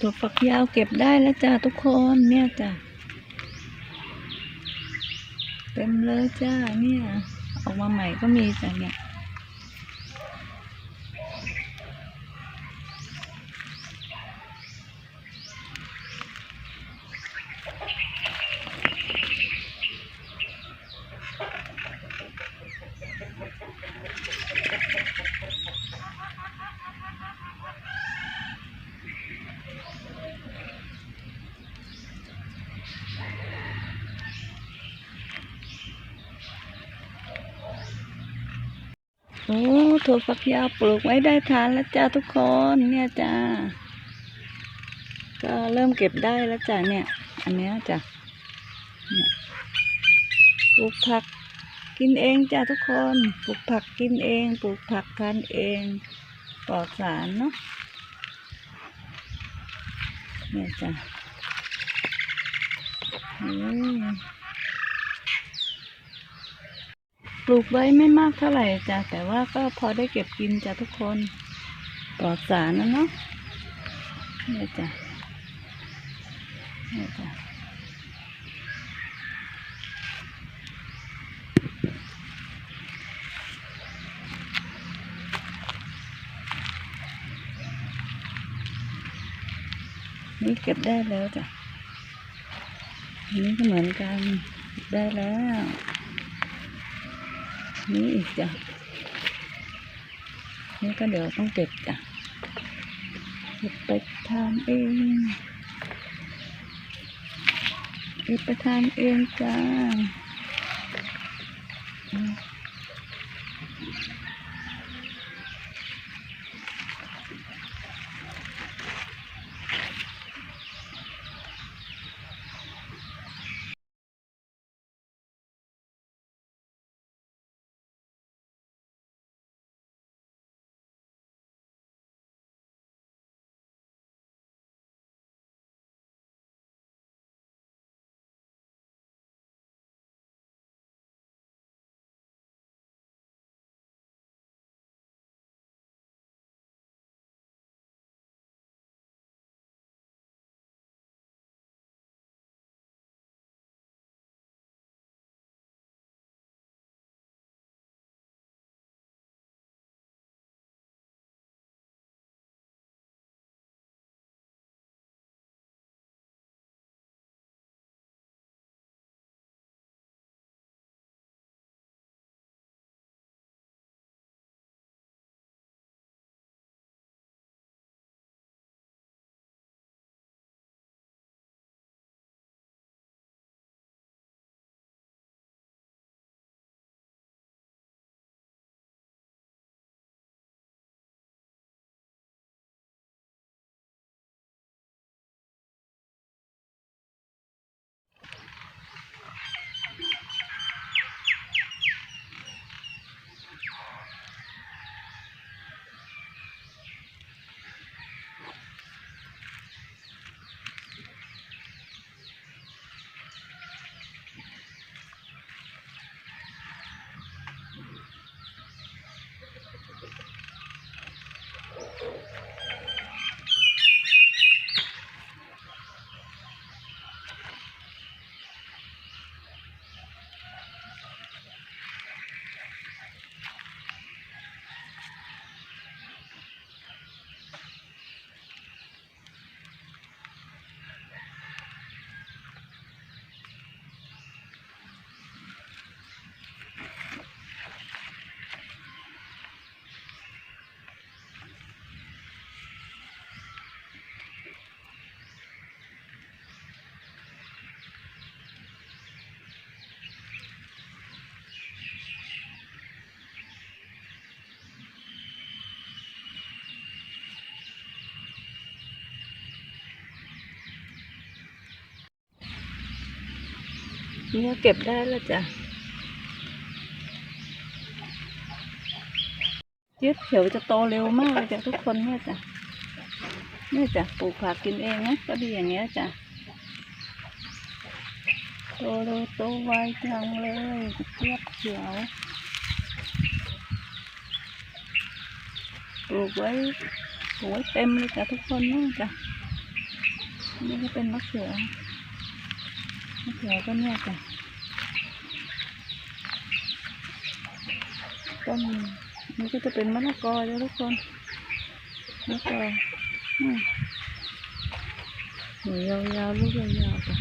ถั่วฝักยาวเก็บได้แล้วจ้าทุกคนเนี่ยจ้าเต็มเลยจ้าเนี่ย ออกมาใหม่ก็มีจ้ะเนี่ย โอ้ถั่วฝักยาวปลูกไว้ได้ทานแล้วจ้าทุกคนเนี่ยจ้าก็เริ่มเก็บได้แล้วจ้าเนี่ย อันเนี้ยจ้ะเนี่ยปลูกผักกินเองจ้าทุกคนปลูกผักกินเองปลูกผักทานเองปลอดสารเนาะเนี่ยจ้ะอืม ป ลูกไว้ไม่มากเท่าไหร่จ้ะแต่ว่าก็พอได้เก็บกินจ้ะทุกคนปลอดสารนะเนาะเนี่ยจ้ะเนี่ยจ้ะนี่เก็บได้แล้วจ้ะอันนี้ก็เหมือนกันได้แล้ว นี่อีกจ้ะ นี่ก็เดี๋ยวต้องเก็บจ้ะเก็บไปทานเองเก็บไปทานเองจ้า นี่ก็เก็บได้แล้วจ้ะยึดเขียวจะโตเร็วมากเลยจ้ะทุกคนเนี่ยจ้ะเนี่ยจ้ะปลูกผักกินเองนะก็ดีอย่างเงี้ยจ้ะโตเร็วโตไวจังเลยเทียบเขียวปลูกไว้ปลูกไว้เต็มเลยจ้ะทุกคนเนี่ยจ้ะนี่ก็เป็นมะเขือ เขือก็เนี่ยจ้ะต้นนี่ก็จะเป็นมะละกอจ้ะทุกคนมะละกอหัวยาวๆลูกยาวๆจ้ะ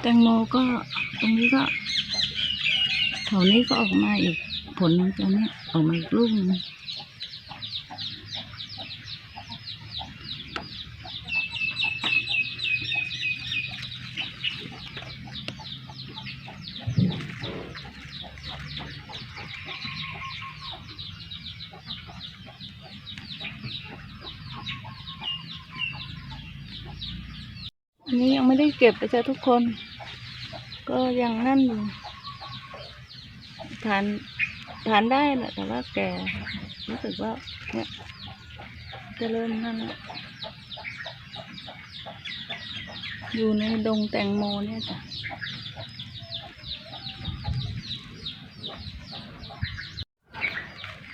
แตงโมก็ตรงนี้ก็แถวนี้ก็ออกมาอีกผลตอนนี้ออกมาอีกลูกนึง อันนี้ยังไม่ได้เก็บไปจ้ะทุกคน ก็ยังนั่นอยู่ทานทานได้แหละแต่ว่าแกรู้สึกว่าเนี่ยจะเริ่มนั่นละอยู่ในดงแตงโมเนี่ยจ้ะ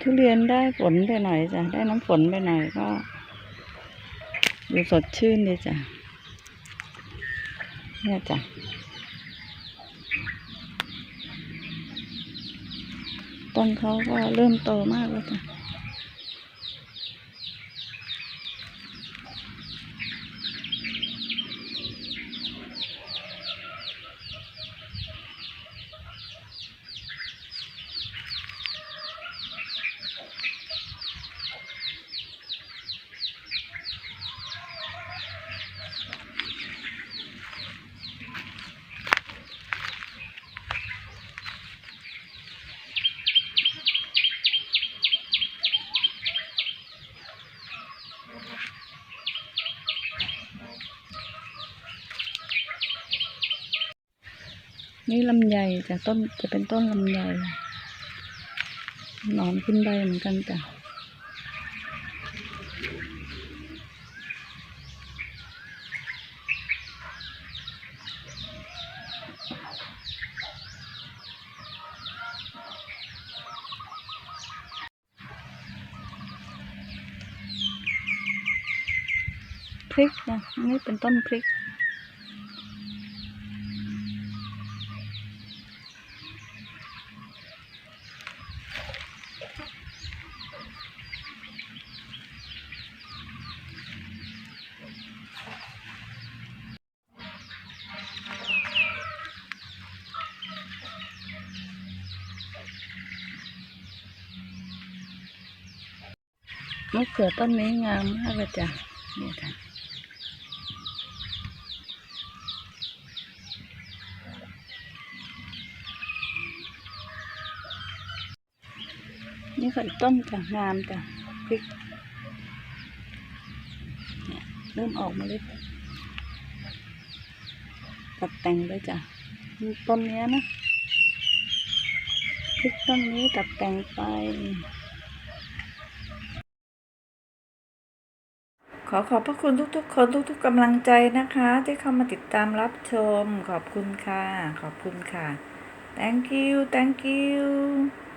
ทุเรียนได้ฝนไปหน่อยจ้ะ ได้น้ำฝนไปหน่อยก็ ดูสดชื่นดีจ้ะ นี่จ้ะต้นเขาก็เริ่มโตมากแล้วจ้ะ นี่ลำไยจ้ะต้นจะเป็นต้นลำไยหนอนขึ้นใบเหมือนกันจ้ะพริกนะนี่เป็นต้นพริก มะเขือต้นนี้งามมากเลยจ้ะนี่ยจ้ะนี่ก็อีกต้นจ้ะงามจ้ะพริกเริ่มออกมาเล็ดตัดแต่งเลยจ้ะต้นนี้นะพริกต้นนี้ตัดแต่งไป ขอขอบพระคุณทุกๆ คนทุก ๆกำลังใจนะคะ ที่เข้ามาติดตามรับชม ขอบคุณค่ะ ขอบคุณค่ะ thank you thank you